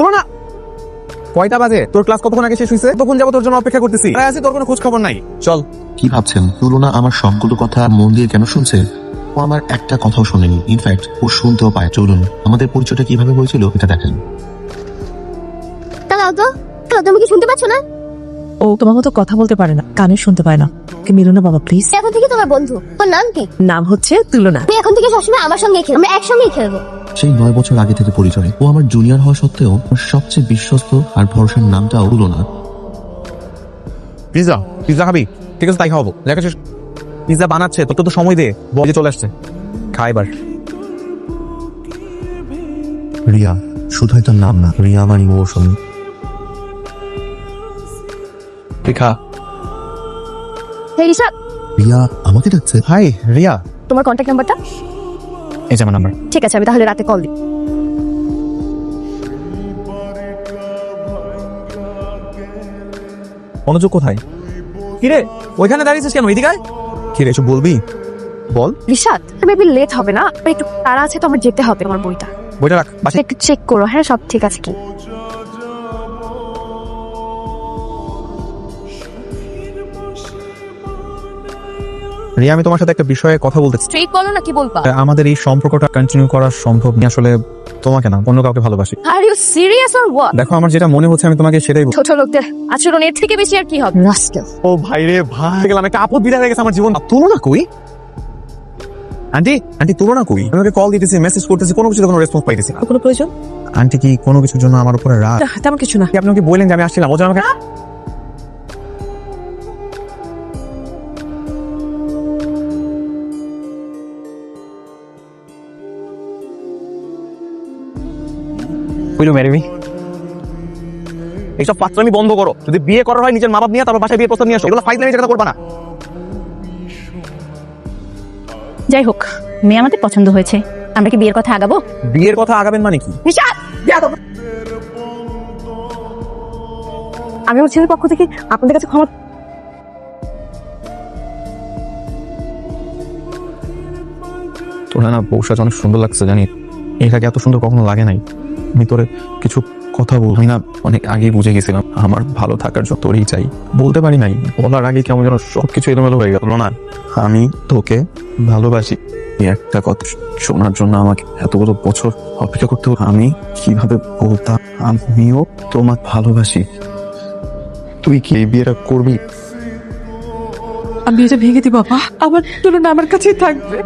তুলনা কয়টা বাজে? তোর ক্লাস কতক্ষণ আগে শেষ হয়েছে তখন যাব তোর জন্য অপেক্ষা করতেছি? আছি তোর কোনো খোঁজ খবর নাই। চল। কি ভাবছেন? তুলনা আমার সবগুলো কথা মন দিয়ে কেন শুনছে? ও আমার একটা কথাও শোনেনি। ইনফ্যাক্ট ও শুনতেও পায়। চলুন আমাদের পরিচয়টা কীভাবে হয়েছিল এটা দেখেন। তাহলে তো তাহলে তুমি কি শুনতে পাচ্ছ না? ও তোমার মতো কথা বলতে পারে না। কানে শুনতে পায় না। ওকে না বাবা প্লিজ এখন থেকে তোমার বন্ধু। তোর নাম কি? নাম হচ্ছে তুলনা। তুমি এখন থেকে সবসময় আমার সঙ্গে খেলবে। আমরা একসঙ্গেই খেলব। সেই নয় বছর আগে থেকে পরিচয়। ও আমার জুনিয়র হওয়া সত্ত্বেও সবচেয়ে বিশ্বস্ত আর ভরসার নামটাও তুলনা পিজা পিজা খাবি? ঠিক আছে তাই খাওয়াবো। দেখা শেষ পিজা বানাচ্ছে তোর তো সময় দে বলে চলে আসছে। খা এবার। রিয়া শুধুই তার নাম না রিয়া আমার ইমোশন তুই খা। হে রিশা। রিয়া আমাকে ডাকছে। হাই রিয়া। তোমার কন্ট্যাক্ট নাম্বারটা এই যে আমার নাম্বার ঠিক আছে আমি তাহলে রাতে কল দিই। মনোযোগ কোথায়? কিরে ওইখানে দাঁড়িয়েছিস কেন? এদিকে আয়। কিরে এসব বলবি? বল। রিশাদ মেবি লেট হবে না? একটু তারা আছে তো আমার যেতে হবে আমার বইটা। বইটা রাখ বাসে। একটু চেক করো হ্যাঁ সব ঠিক আছে কি? রিয়া আমি তোমার সাথে একটা বিষয়ে কথা বলতে স্ট্রেট বলো না কি বলবা? আমাদের এই সম্পর্কটা কন্টিনিউ করা সম্ভব না। আসলে তোমাকে না অন্য কাউকে ভালোবাসি। Are you serious or what দেখো আমার যেটা মনে হচ্ছে আমি তোমাকে সেটাই বলছি। ছোট লোকদের আচরণ এর থেকে বেশি আর কি হবে? রাস্কেল ও ভাই রে ভাই। গেলাম একটা আপদ বিদায় হয়ে গেছে আমার জীবন। তুলনা কই আন্টি আন্টি তুলনা কই আমি কল দিতেছি মেসেজ করতেছি কোনো কিছু কোনো রেসপন্স পাইতেছি না। কোনো প্রয়োজন? আন্টি কি কোনো কিছুর জন্য আমার উপরে রাগ? তেমন কিছু না। আপনি ওকে বললেন যে আমি আসছিলাম ও যেন এইসব পাত্রামি বন্ধ করো। যদি বিয়ে করার হয় নিজের মা বাপ নিয়ে তারপর বাসায় বিয়ে প্রস্তাব নিয়ে আসো। এগুলো জায়গা করবা না। যাই হোক মেয়ে আমাদের পছন্দ হয়েছে। আমরা কি বিয়ের কথা আগাবো? বিয়ের কথা আগাবেন মানে কি? আমি আমার ছেলের পক্ষ থেকে আপনাদের কাছে ক্ষমা তোরা না বউসাজ অনেক সুন্দর লাগছে জানি এর আগে এত সুন্দর কখনো লাগে নাই। আমি তোরে কিছু কথা বল না অনেক আগেই বুঝে গেছিলাম, আমার ভালো থাকার জন্য তোরই চাই। বলতে পারি নাই, বলার আগে কেমন যেন সবকিছু এলোমেলো হয়ে গেল। না আমি তোকে ভালোবাসি। একটা কথা শোনার জন্য আমাকে এতগুলো বছর অপেক্ষা করতে আমি কীভাবে বলতাম, আমিও তোমার ভালোবাসি। তুই কি বিয়েটা করবি? আমি এটা ভেঙে দিব বাবা। আমার তুলনা আমার কাছেই থাকবে।